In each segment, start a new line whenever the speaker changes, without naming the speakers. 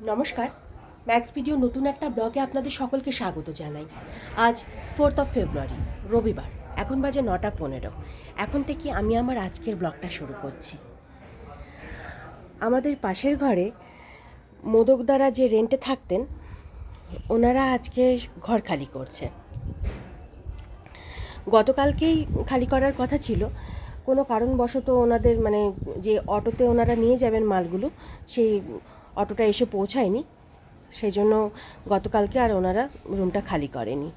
নমস্কার। Max video নতুন একটা ব্লগে আপনাদের সকলকে স্বাগত জানাই। আজ ফোর্থ অফ ফেব্রুয়ারি রবিবার, এখন বাজে নটা পনেরো। এখন থেকে আমি আমার আজকের ব্লগটা শুরু করছি। আমাদের পাশের ঘরে মোদক দ্বারা যে রেন্টে থাকতেন, ওনারা আজকে ঘর খালি করছে। গতকালকেই খালি করার কথা ছিল। কোনো কারণবশত ওনাদের মানে যে অটোতে ওনারা নিয়ে যাবেন মালগুলো, সেই অটোটা এসে পৌঁছায়নি। সেই জন্য গতকালকে আর ওনারা রুমটা খালি করেনি।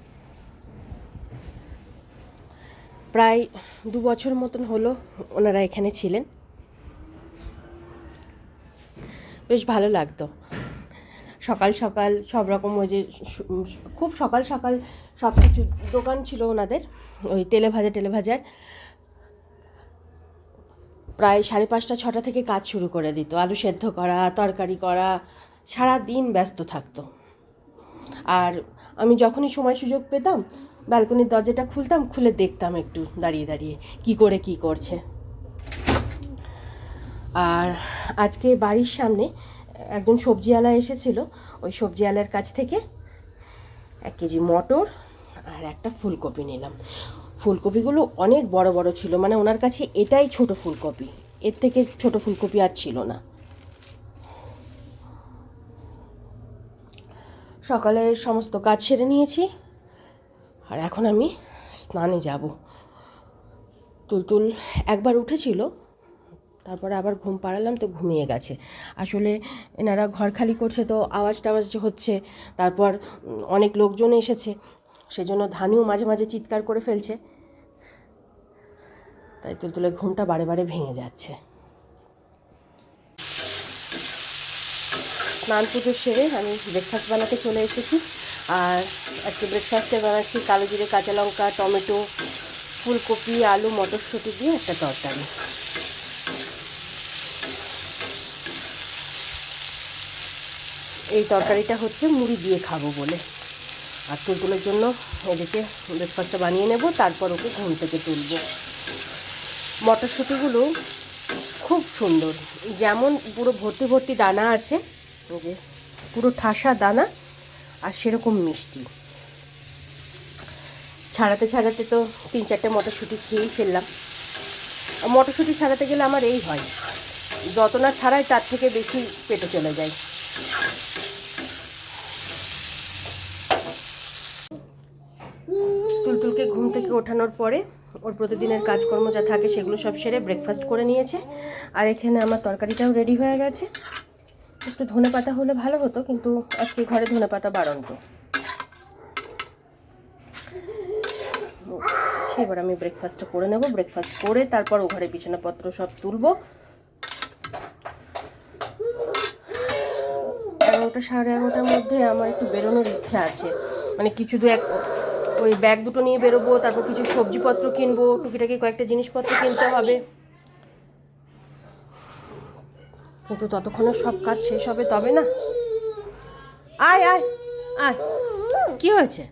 প্রায় দু বছর মতন হলো ওনারা এখানে ছিলেন। বেশ ভালো লাগতো। সকাল সকাল সব রকম ওই যে খুব সকাল সকাল সব কিছু দোকান ছিল ওনাদের। ওই তেলে ভাজা টেলে ভাজার প্রায় সাড়ে পাঁচটা, ছটা থেকে কাজ শুরু করে দিত। আলু সেদ্ধ করা, তরকারি করা সারা দিন ব্যস্ত থাকতো। আর আমি যখনই সময় সুযোগ পেতাম, ব্যালকনির দরজাটা খুলতাম, খুলে দেখতাম একটু দাঁড়িয়ে দাঁড়িয়ে, কি করে, কি করছে। আর আজকে বাড়ির সামনে একজন সবজিওয়ালা এসেছিল, ওই সবজিওয়ালার কাছ থেকে এক কেজি মটর আর একটা ফুলকপি নিলাম। ফুলকপিগুলো অনেক বড় বড় ছিল মানে ওনার কাছে এটাই ছোট ফুলকপি। এর থেকে ছোট ফুলকপি আর ছিল না। সকালে সমস্ত কাজ সেরে নিয়েছি, আর এখন আমি স্নানে যাব। তুলতুল একবার উঠেছিল, তারপরে আবার ঘুম পাড়ালাম তো ঘুমিয়ে গেছে। আসলে এনারা ঘর খালি করছে তো আওয়াজ টাওয়াজ হচ্ছে, তারপর অনেক লোকজন এসেছে সেজন্য ধানিও মাঝে মাঝে চিৎকার করে ফেলছে। তাই তুলতুলের ঘুমটা বারে বারে ভেঙে যাচ্ছে। স্নান পুজো সেরে আমি ব্রেকফাস্ট বানাতে চলে এসেছি। আর আজকে ব্রেকফাস্টে বানাচ্ছি কালো জিরে, কাঁচা লঙ্কা, টমেটো, ফুলকপি, আলু, মটরশুঁটি দিয়ে একটা তরকারি। এই তরকারিটা হচ্ছে মুড়ি দিয়ে খাব বলে। আর তুলতুলের জন্য এদিকে ব্রেকফাস্টটা বানিয়ে নেব, তারপর ওকে ঘুম থেকে তুলব। মটরশুঁটিগুলো খুব সুন্দর। যেমন পুরো ভর্তি ভর্তি দানা আছে যে পুরো ঠাসা দানা আর সেরকম মিষ্টি। ছাড়াতে ছাড়াতে তো তিন চারটে মটরশুঁটি খেয়েই ফেললাম। মটরশুঁটি ছাড়াতে গেলে আমার এই হয়, যত না ছাড়াই তার থেকে বেশি পেটে চলে যায় তুলতুলকে ঘুম থেকে ওঠানোর পরে ওর প্রতিদিনের কাজকর্ম যা থাকে সেগুলো সব সেরে ব্রেকফাস্ট করে নিয়েছে। আর এখানে আমার তরকারিটাও রেডি হয়ে গেছে। একটু ধনে পাতা হলে ভালো হতো, কিন্তু আজকে ঘরে ধনে পাতা বাড়ন্ত এবার আমি ব্রেকফাস্টটা করে নেব। ব্রেকফাস্ট করে তারপর ও ঘরে বিছানাপত্র সব তুলবো। এগারোটা সাড়ে এগারোটার মধ্যে আমার একটু বেরোনোর ইচ্ছা আছে। মানে কিছু দু এক ওই ব্যাগ দুটো নিয়ে বেরোবো তারপর কিছু সবজিপত্র কিনবো টুকিটাকি কয়েকটা জিনিসপত্র কিনতে হবে। কিন্তু ততক্ষণে সব কাজ শেষ হবে তবে না? আয় আয় আয়। কি হয়েছে?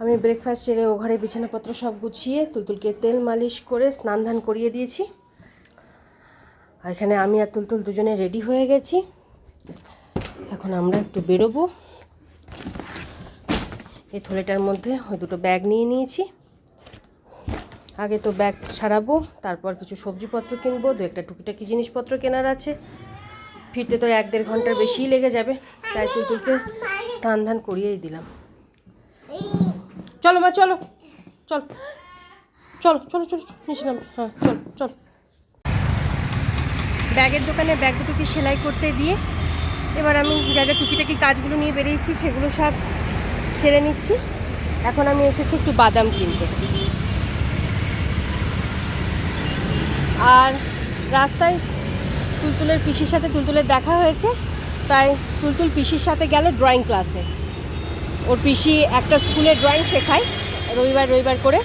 আমি ব্রেকফাস্ট সেরে ও ঘরে বিছানাপত্র সব গুছিয়ে তুলতুলকে তেল মালিশ করে স্নান ধান করিয়ে দিয়েছি। আর এখানে আমি আর তুলতুল দুজনে রেডি হয়ে গেছি। এখন আমরা একটু বেরোবো। এই থলেটার মধ্যে ওই দুটো ব্যাগ নিয়ে নিয়েছি। আগে তো ব্যাগ সারাবো, তারপর কিছু সবজিপত্র কিনবো, দু একটা টুকিটাকি জিনিসপত্র কেনার আছে। ফিরতে তো এক দেড় ঘণ্টার বেশিই লেগে যাবে, তাই তুলতুলকে স্নান ধান করিয়েই দিলাম। চলো মা, চলো, চল, চলো চলো চলো নিচে হ্যাঁ চল চল। ব্যাগের দোকানে ব্যাগ দুটোকে সেলাই করতে দিয়ে এবার আমি যা যা টুকিটাকি কাজগুলো নিয়ে বেরিয়েছি, সেগুলো সব সেরে নিচ্ছি এখন আমি এসেছি একটু বাদাম কিনতে আর রাস্তায় তুলতুলের পিসির সাথে তুলতুলের দেখা হয়েছে তাই তুলতুল পিসির সাথে গেল ড্রয়িং ক্লাসে ওর পিসি একটা স্কুলে ড্রয়িং শেখায় রবিবার রবিবার করে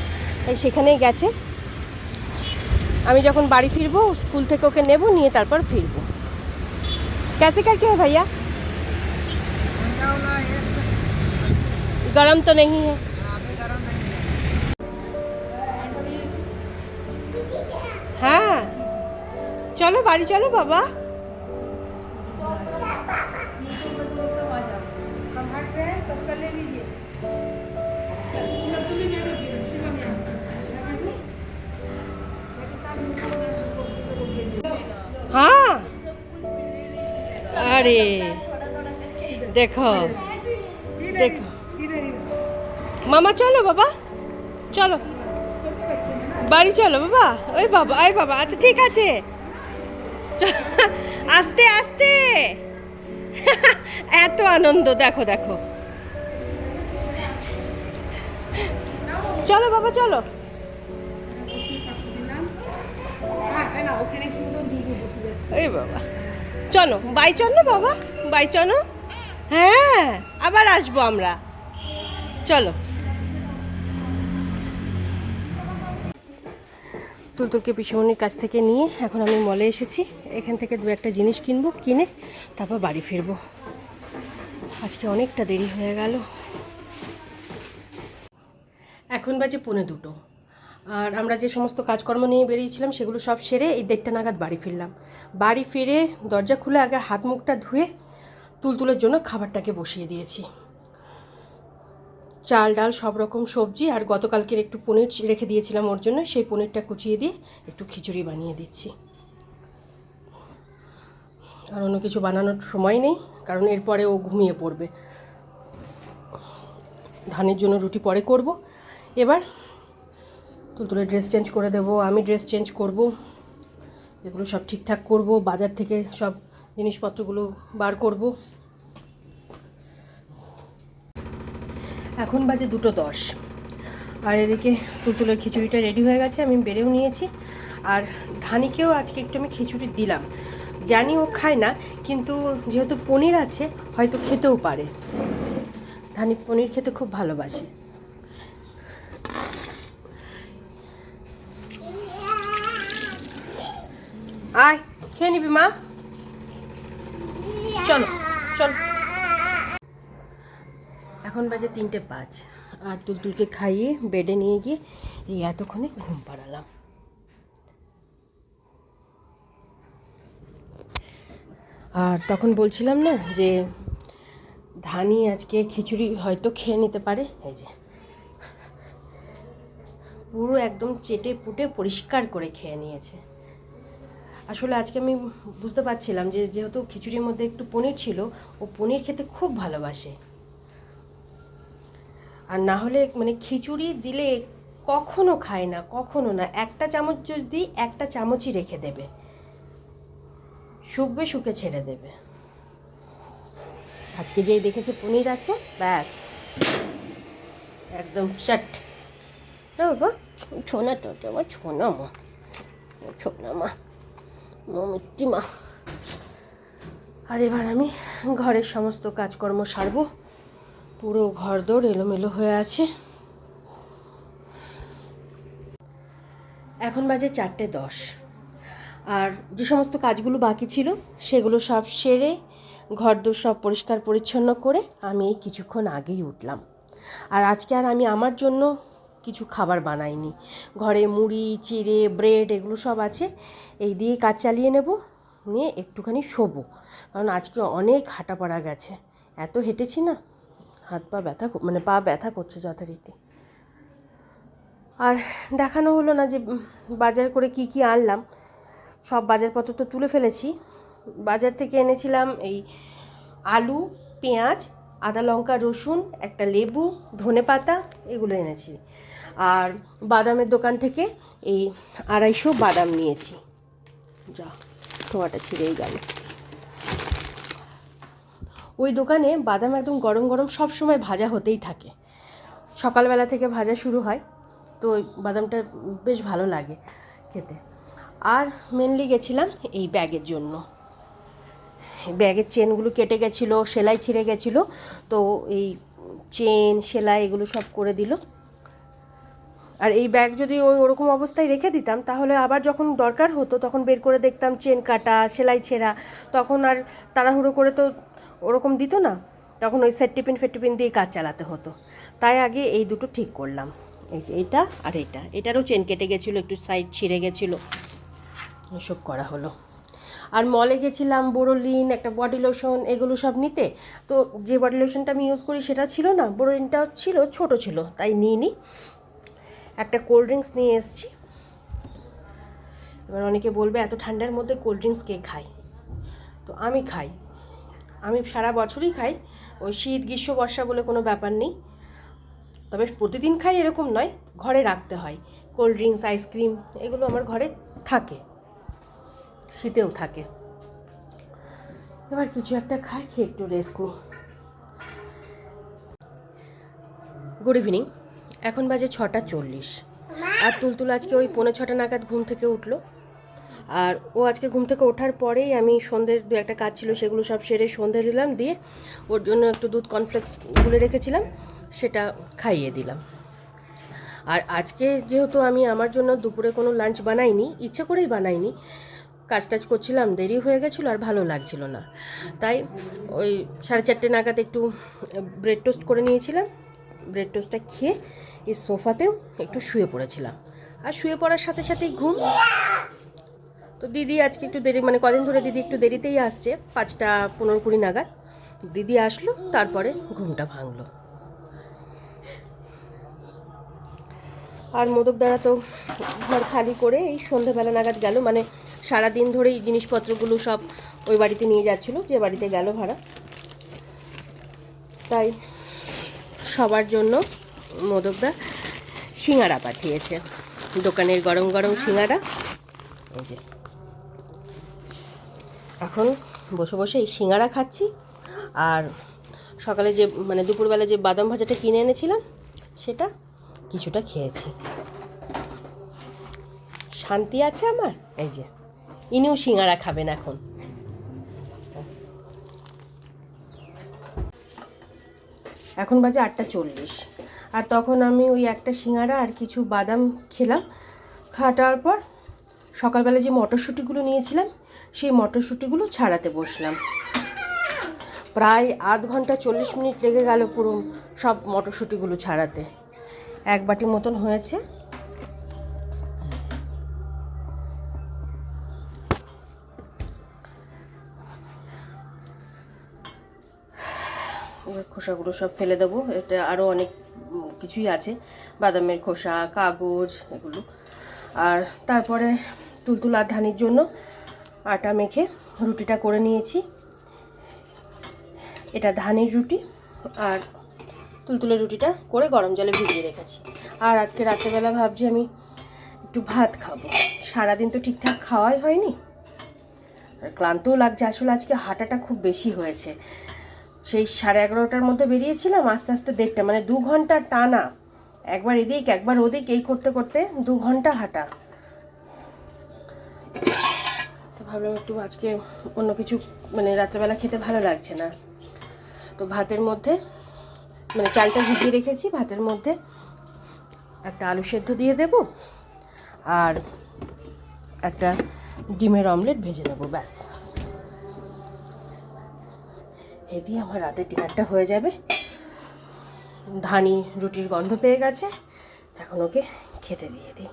তাই সেখানেই গেছে আমি যখন বাড়ি ফিরবো স্কুল থেকে ওকে নেব নিয়ে তারপর ফিরবো कैसे करके है भैया गर्म तो नहीं है। हाँ। चलो বাড়ি चलो बाबा। हाँ। अरे देखो। देखो। মামা, চলো বাবা। চলো। বাড়ি চলো বাবা। ওই বাবা আই বাবা। আচ্ছা ঠিক আছে। আস্তে আস্তে। এত আনন্দ, দেখো দেখো। চলো বাবা, চলো। এই বাবা। চলো, বাই চলো বাবা, বাই চলো। হ্যাঁ আবার আসব আমরা। চলো। তুলতুলকে পিসুমনির কাছ থেকে নিয়ে এখন আমি মলে এসেছি। এখান থেকে দু একটা জিনিস কিনবো, কিনে তারপর বাড়ি ফিরবো। আজকে অনেকটা দেরি হয়ে গেল। এখন বাজে পৌনে দুটো। আর আমরা যে সমস্ত কাজকর্ম নিয়ে বেরিয়েছিলাম, সেগুলো সব সেরে এই দেড়টা নাগাদ বাড়ি ফিরলাম। বাড়ি ফিরে দরজা খুলে আগে হাত মুখটা ধুয়ে তুলতুলের জন্য খাবারটাকে বসিয়ে দিয়েছি। চাল, ডাল, সব রকম সবজি আর গতকালকের একটু পনির রেখে দিয়েছিলাম ওর জন্য। সেই পনিরটা কুচিয়ে দিয়ে একটু খিচুড়ি বানিয়ে দিচ্ছি। আর অন্য কিছু বানানোর সময় নেই, কারণ এরপরে ও ঘুমিয়ে পড়বে। ধানের জন্য রুটি পরে করব। এবার তুলতুলে ড্রেস চেঞ্জ করে দেবো, আমি ড্রেস চেঞ্জ করব, এগুলো সব ঠিকঠাক করব, বাজার থেকে সব জিনিসপত্রগুলো বার করব। এখন বাজে দুটো দশ। আর এদিকে তুলতুলের খিচুড়িটা রেডি হয়ে গেছে, আমি বেড়েও নিয়েছি। আর ধানিকেও আজকে একটু আমি খিচুড়ি দিলাম। জানি ও খায় না, কিন্তু যেহেতু পনির আছে, হয়তো খেতেও পারে। ধানি পনির খেতে খুব ভালোবাসে। আয়, খেয়ে নিবি মা। চলো চলো। এখন বাজে তিনটে পাঁচ। আর তুলতুলকে খাইয়ে বেডে নিয়ে গিয়ে এই এতক্ষণে ঘুম পাড়ালাম। আর তখন বলছিলাম না যে, ধানি আজকে খিচুড়ি হয়তো খেয়ে নিতে পারে। এই যে, পুরো একদম চেটে পুটে পরিষ্কার করে খেয়ে নিয়েছে। আসলে আজকে আমি বুঝতে পারছিলাম যে, যেহেতু খিচুড়ির মধ্যে একটু পনির ছিল, ও পনির খেতে খুব ভালোবাসে। আর না হলে মানে খিচুড়ি দিলে কখনো খায় না, কখনো না। একটা চামচ যদি একটা চামচই রেখে দেবে, শুকবে, শুকে ছেড়ে দেবে। আজকে যেই দেখেছে পনির আছে, ব্যাস। একদম চাট বাবা, ছোনা তো বাবা ছোনা মা। ছোনা মা মা মিট্টি মা। আর এবার আমি ঘরের সমস্ত কাজকর্ম সারবো। পুরো ঘর দৌড় এলোমেলো হয়ে আছে। এখন বাজে চারটে দশ। আর যে সমস্ত কাজগুলো বাকি ছিল, সেগুলো সব সেরে, ঘরদোর সব পরিষ্কার পরিচ্ছন্ন করে আমি এই কিছুক্ষণ আগেই উঠলাম। আর আজকে আর আমি আমার জন্য কিছু খাবার বানাইনি। ঘরে মুড়ি, চিড়ে, ব্রেড এগুলো সব আছে। এই দিয়ে কাজ চালিয়ে নেব, নিয়ে একটুখানি শোবো। কারণ আজকে অনেক হাঁটা পড়া গেছে। এত হেঁটেছি না। হাত পা ব্যথা মানে পা ব্যথা করছে যথারীতি। আর দেখানো হলো না যে বাজার করে কি কি আনলাম। সব বাজারপত্র তো তুলে ফেলেছি। বাজার থেকে এনেছিলাম এই আলু, পেঁয়াজ, আদা লঙ্কা, রসুন, একটা লেবু, ধনে পাতা, এগুলো এনেছি। আর বাদামের দোকান থেকে এই আড়াইশো বাদাম নিয়েছি। যা ঠোঁয়াটা ছিঁড়েই গেল। ওই দোকানে বাদাম একদম গরম গরম সব সময় ভাজা হতেই থাকে। সকালবেলা থেকে ভাজা শুরু হয়, তো বাদামটা বেশ ভালো লাগে খেতে। আর মেনলি গেছিলাম এই ব্যাগের জন্য। ব্যাগের চেনগুলো কেটে গেছিল, সেলাই ছিঁড়ে গেছিল, তো এই চেন সেলাই এগুলো সব করে দিল। আর এই ব্যাগ যদি ওই ওরকম অবস্থায় রেখে দিতাম, তাহলে আবার যখন দরকার হতো, তখন বের করে দেখতাম চেন কাটা, সেলাই ছেঁড়া, তখন আর তাড়াহুড়ো করে তো ওরকম দিত না, তখন ওই সেট টিফিন ফেট টিফিন দিয়ে কাজ চালাতে হতো। তাই আগে এই দুটো ঠিক করলাম। এই যে এটা আর এটা এটারও চেন কেটে গেছিল, একটু সাইড ছিঁড়ে গেছিল। এসব করা হলো। আর মলে গেছিলাম বোরোলিন একটা বডি লোশন এগুলো সব নিতে। তো যে বডি লোশনটা আমি ইউজ করি সেটা ছিল না বোরোলিনটাও ছিল, ছোট ছিল, তাই নিয়ে নিই একটা কোল্ড ড্রিঙ্কস নিয়ে এসেছি। এবার অনেকে বলবে, এত ঠান্ডার মধ্যে কোল্ড ড্রিঙ্কস কে খায়? তো আমি খাই। আমি সারা বছরই খাই। ওই শীত গ্রীষ্ম বর্ষা বলে কোনো ব্যাপার নেই। তবে প্রতিদিন খাই এরকম নয় ঘরে রাখতে হয়। কোল্ড ড্রিঙ্কস আইসক্রিম এগুলো আমার ঘরে থাকে। শীতেও থাকে। এবার কিছু একটা খাই খেয়ে একটু রেস্ট নিই। গুড ইভিনিং এখন বাজে ছটা চল্লিশ। আর তুলতুল আজকে ওই পৌনে ছটা নাগাদ ঘুম থেকে উঠল। আর ও আজকে ঘুম থেকে ওঠার পরেই আমি সন্ধ্যের দু একটা কাজ ছিল সেগুলো সব সেরে সন্ধে দিলাম, দিয়ে ওর জন্য একটু দুধ কনফ্লেক্স গুলে রেখেছিলাম, সেটা খাইয়ে দিলাম। আর আজকে যেহেতু আমি আমার জন্য দুপুরে কোনো লাঞ্চ বানাইনি, ইচ্ছে করেই বানাইনি, কাজ টাজ করছিলাম, দেরি হয়ে গেছিল আর ভালো লাগছিল না। তাই ওই সাড়ে চারটে নাগাদ একটু ব্রেড টোস্ট করে নিয়েছিলাম ব্রেড টোস্টটা খেয়ে এই সোফাতেও একটু শুয়ে পড়েছিলাম। আর শুয়ে পড়ার সাথে সাথেই ঘুম তো দিদি আজকে একটু দেরি মানে কদিন ধরে দিদি একটু দেরিতেই আসছে, পাঁচটা পনেরো কুড়ি নাগাদ। দিদি আসলো, তারপরে ঘুমটা ভাঙলো। আর মোদক দ্বারা তো ঘর খালি করে এই সন্ধ্যেবেলা নাগাদ গেল মানে সারা দিন ধরেই জিনিসপত্রগুলো সব ওই বাড়িতে নিয়ে যাচ্ছিল, যে বাড়িতে গেল ভাড়া। তাই সবার জন্য মোদকদা সিঙ্গারা পাঠিয়েছে। দোকানের গরম গরম সিঙ্গারা। এই যে। এখন বসে বসে এই সিঙ্গারা খাচ্ছি। আর সকালে যে মানে দুপুরবেলা যে বাদাম ভাজাটা কিনে এনেছিলাম, সেটা কিছুটা খেয়েছি। শান্তি আছে আমার? এই যে, ইনিও সিঙ্গারা খাবেন এখন। এখন বাজে আটটা চল্লিশ। আর তখন আমি ওই একটা সিঙ্গারা আর কিছু বাদাম খেলাম। খাটার পর সকালবেলা যে মটরশুঁটিগুলো নিয়েছিলাম, সেই মটরশুঁটিগুলো ছাড়াতে বসলাম। প্রায় আধ ঘণ্টা চল্লিশ মিনিট লেগে গেল পুরো সব মটরশুঁটিগুলো ছাড়াতে। এক বাটি মতন হয়েছে। খোসাগুলো সব ফেলে দেবো। এটা আরও অনেক কিছুই আছে। বাদামের খোসা, কাগজ, এগুলো। আর তারপরে তুলতুল আর ধানির জন্য আটা মেখে রুটিটা করে নিয়েছি। এটা ধানের রুটি আর তুলতুলের রুটিটা করে গরম জলে ভিজিয়ে রেখেছি। আর আজকে রাত্রেবেলা ভাবছি আমি একটু ভাত খাব। সারাদিন তো ঠিকঠাক খাওয়াই হয়নি। আর ক্লান্তও লাগছে। আসলে আজকে হাঁটাটা খুব বেশি হয়েছে। সেই সাড়ে এগারোটার মধ্যে বেরিয়েছিলাম আস্তে আস্তে দেড়টা মানে দু ঘণ্টা টানা। একবার এদিক, একবার ওদিক, এই করতে করতে দু ঘণ্টা হাঁটা তো ভাবলাম একটু আজকে অন্য কিছু মানে রাত্রেবেলা খেতে ভালো লাগছে না। তো ভাতের মধ্যে মানে চালটা ভিজিয়ে রেখেছি, ভাতের মধ্যে একটা আলু সেদ্ধ দিয়ে দেব আর একটা ডিমের অমলেট ভেজে নেব, ব্যাস। এ দিয়ে আমার রাতের ডিনারটা হয়ে যাবে। ধানি, রুটির গন্ধ পেয়ে গেছে। এখন ওকে খেতে দিয়ে দিই।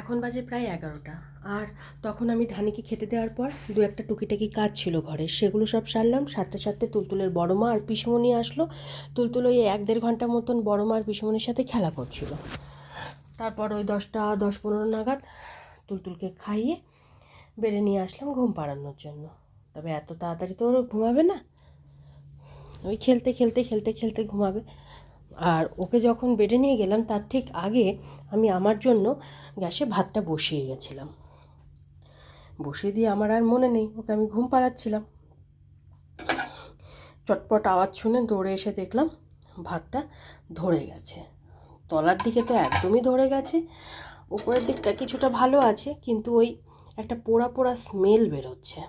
এখন বাজে প্রায় এগারোটা। আর তখন আমি ধানিকে খেতে দেওয়ার পর দু একটা টুকিটাকি কাজ ছিল ঘরে। সেগুলো সব সারলাম সাথে সাথে তুলতুলের বড় মা আর পিসমণি আসলো। তুলতুল ওই এক দেড় ঘণ্টা মতন বড় মা আর পিসমণির সাথে খেলা করছিল। তারপর ওই দশটা, দশ পনেরো নাগাদ তুলতুলকে খাইয়ে বেড়ে নিয়ে আসলাম ঘুম পাড়ানোর জন্য। তবে এত তাড়াতাড়ি তো ওরা ঘুমাবে না। ওই খেলতে খেলতে খেলতে খেলতে ঘুমাবে। আর ওকে যখন বেডে নিয়ে গেলাম, তার ঠিক আগে আমি আমার জন্য গ্যাসে ভাতটা বসিয়ে গেছিলাম। বসিয়ে দিয়ে আমার আর মনে নেই, ওকে আমি ঘুম পাড়াচ্ছিলাম। চটপট আওয়াজ শুনে দৌড়ে এসে দেখলাম ভাতটা ধরে গেছে। তলার দিকে তো একদমই ধরে গেছে, উপরের দিকটা কিছুটা ভালো আছে, কিন্তু ওই একটা পোড়া পোড়া স্মেল বেরোচ্ছে।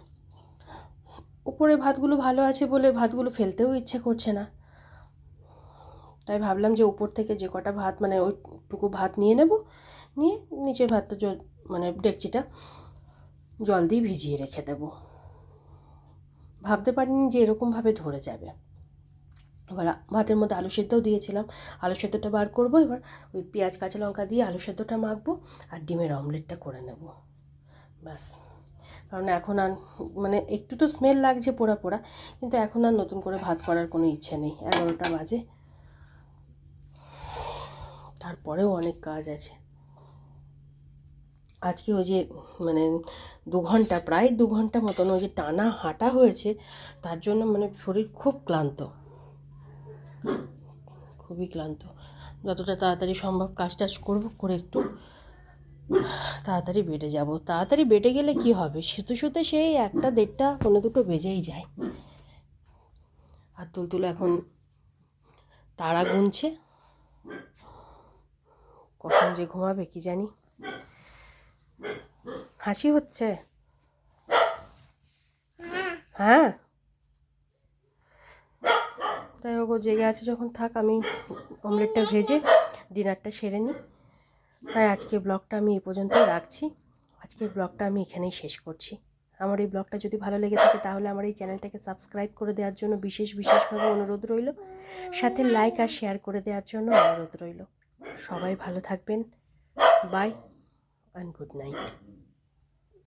উপরে ভাতগুলো ভালো আছে বলে ভাতগুলো ফেলতেও ইচ্ছে করছে না। তাই ভাবলাম যে উপর থেকে যে কটা ভাত মানে ওইটুকু ভাত নিয়ে নেব, নিয়ে নিচের ভাতটা জল মানে ডেকচিটা জল দিয়ে ভিজিয়ে রেখে দেবো। ভাবতে পারিনি যে এরকমভাবে ধরে যাবে। এবার ভাতের মধ্যে আলু সেদ্ধও দিয়েছিলাম। আলু সেদ্ধটা বার করব, এবার ওই পেঁয়াজ, কাঁচা লঙ্কা দিয়ে আলু সেদ্ধটা মাখবো আর ডিমের অমলেটটা করে নেব। ব্যাস। কারণ এখন আর মানে একটু তো স্মেল লাগছে পোড়া পোড়া, কিন্তু এখন আর নতুন করে ভাত করার কোনো ইচ্ছে নেই। এগারোটা বাজে। তারপরেও অনেক কাজ আছে। আজকে ওই যে মানে দু ঘণ্টা, প্রায় দু ঘণ্টা মতন ওই যে টানা হাঁটা হয়েছে, তার জন্য মানে শরীর খুব ক্লান্ত। খুবই ক্লান্ত। যতটা তাড়াতাড়ি সম্ভব কাজ টাজ করব, করে একটু তাড়াতাড়ি বেডে যাব। তাড়াতাড়ি বেডে গেলে কি হবে? শুতে শুতে সেই একটা দেড়টা কোনো দুটো বেজেই যায়। আর তুলতুল এখন তারা গুনছে। কখন যে ঘুমাবে কি জানি। হাসি হচ্ছে। হ্যাঁ। তাই হোক জেগে আছে যখন থাক, আমি অমলেটটা ভেজে ডিনারটা সেরে নিই। তাই আজকে ব্লগটা আমি এই পর্যন্তই রাখছি। আজকের ব্লগটা আমি এখানেই শেষ করছি। আমার এই ব্লগটা যদি ভালো লেগে থাকে, তাহলে আমার এই চ্যানেলটাকে সাবস্ক্রাইব করে দেওয়ার জন্য বিশেষ, বিশেষভাবে অনুরোধ রইল। সাথে লাইক আর শেয়ার করে দেওয়ার জন্য অনুরোধ রইল। সবাই ভালো থাকবেন। By and good night